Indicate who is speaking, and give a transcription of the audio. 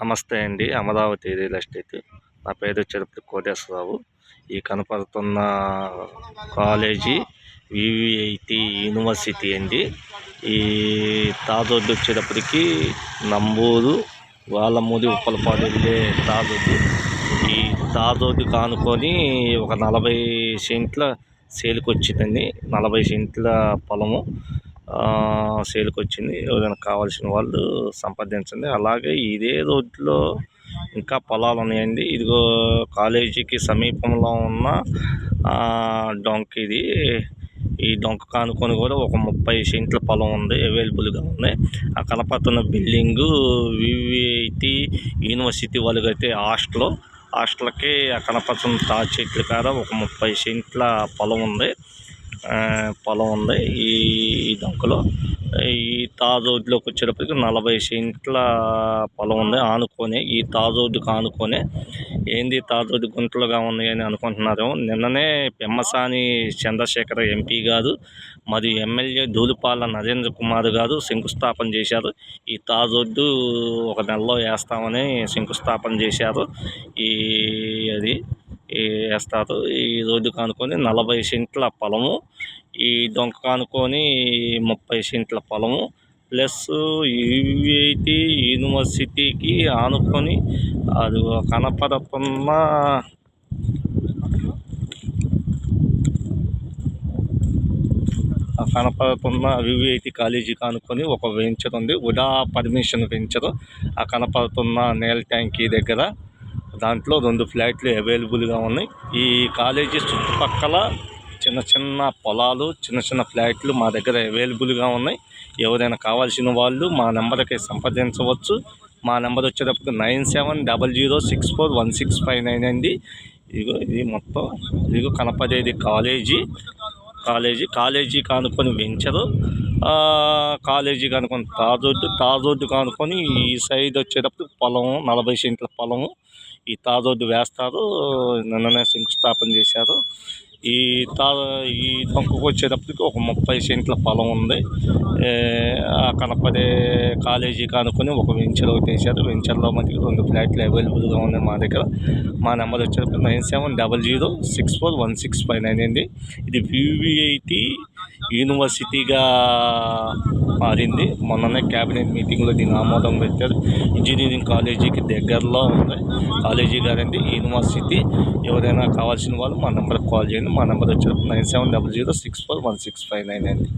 Speaker 1: నమస్తే అండి Amaravati real estate. నా పేరు వచ్చేటప్పుడు కోటేశ్వరరావు. ఈ కనపడుతున్న కాలేజీ వివిఐటి యూనివర్సిటీ అండి. ఈ తాదొడ్డు వచ్చేటప్పటికి నంబూరు వాళ్ళమూడి ఉప్పలపాడు వెళ్ళే తాదొడ్డు ఈ తాదొడ్డు కానుకొని ఒక నలభై సెంట్ల సేల్కి వచ్చిందండి నలభై సెంట్ల పొలము. సేల్కి వచ్చింది ఎవరైనా కావాల్సిన వాళ్ళు సంపాదించండి అలాగే ఇదే రోడ్లో ఇంకా పొలాలు ఉన్నాయండి. ఇదిగో కాలేజీకి సమీపంలో ఉన్న డొంక ఇది ఈ డొంక కానుకొని కూడా ఒక ముప్పై సెంట్ల పొలం ఉంది అవైలబుల్గా ఉంది. ఆ కనపడుతున్న బిల్డింగు వివిఐటి యూనివర్సిటీ వాళ్ళకైతే హాస్టల్. హాస్టల్కి ఆ కనపడుతున్న తాజ్ చెట్లు కాడ ఒక ముప్పై సెంట్ల పొలం ఉంది. పొలం ఉంది. ఈ దంకలో ఈ తాజ్ రోడ్లోకి వచ్చేటప్పటికి నలభై సెంట్ల పొలం ఉంది. ఆనుకొని ఈ తాజ్ రోడ్డుకి ఆనుకొని ఏంది తాజ్ రోడ్డు గుంటలుగా ఉన్నాయని అనుకుంటున్నారు నిన్ననే పెమ్మసాని చంద్రశేఖర్ ఎంపీ గారు మరియు ఎమ్మెల్యే ధూళిపాల నరేంద్ర కుమార్ గారు శంకుస్థాపన చేశారు. ఈ తాజ్ రోడ్డు ఒక నెలలో వేస్తామని శంకుస్థాపన చేశారు. ఈ అది వేస్తారు ఈ రోడ్డు కానుకొని నలభై సెంట్ల పొలము ఈ దొంక కానుకొని ముప్పై సెంట్ల పొలము ప్లస్ యూఐటి యూనివర్సిటీకి ఆనుకొని అది కనపడుతున్న కనపడుతున్న వివిఐటి కాలేజీకి ఆనుకొని ఒక వెంచర్ ఉంది. UDA permission venture. ఆ కనపడుతున్న నేల ట్యాంకీ దగ్గర దాంట్లో రెండు ఫ్లాట్లు అవైలబుల్గా ఉన్నాయి. ఈ కాలేజీ చుట్టుపక్కల చిన్న చిన్న పొలాలు చిన్న చిన్న ఫ్లాట్లు మా దగ్గర అవైలబుల్గా ఉన్నాయి. ఎవరైనా కావాల్సిన వాళ్ళు మా నెంబర్కి సంప్రదించవచ్చు. మా నెంబర్ వచ్చేటప్పుడు nine seven double zero six four one six five nine అండి. ఇదిగో ఇది మొత్తం ఇదిగో కనపడేది కాలేజీ. కాలేజీ కాలేజీ కానుకొని వెంచరు. కాలేజీ కానుకొని తార్ రోడ్డు తార్ రోడ్డు కానుకొని ఈ సైడ్ వచ్చేటప్పుడు పొలం నలభై సెంట్ల పొలము. ఈ తార్ వేస్తారు నిన్ననే శంకుస్థాపన చేశారు. ఈ తా ఈ డొంకకు వచ్చేటప్పటికి ఒక ముప్పై సెంట్ల పొలం ఉంది. కనపడే కాలేజీ కానుకొని ఒక వెంచర్ ఒకటి వేసారు వెంచర్లో మనకి రెండు ఫ్లాట్లు అవైలబుల్గా ఉన్నాయి మా దగ్గర. మా నెంబర్ వచ్చేటప్పుడు nine seven double zero six four one six five nine అండి. ఇది వివిఐటి యూనివర్సిటీగా మారింది. మొన్ననే క్యాబినెట్ మీటింగ్లో దీని ఆమోదం పెట్టారు. ఇంజనీరింగ్ కాలేజీకి దగ్గరలో ఉంది. కాలేజీ గారండి యూనివర్సిటీ. ఎవరైనా కావాల్సిన వాళ్ళు మా నెంబర్కి కాల్ చేయండి. మా నెంబర్ వచ్చేటప్పుడు nine seven double zero six four one six five nine అండి.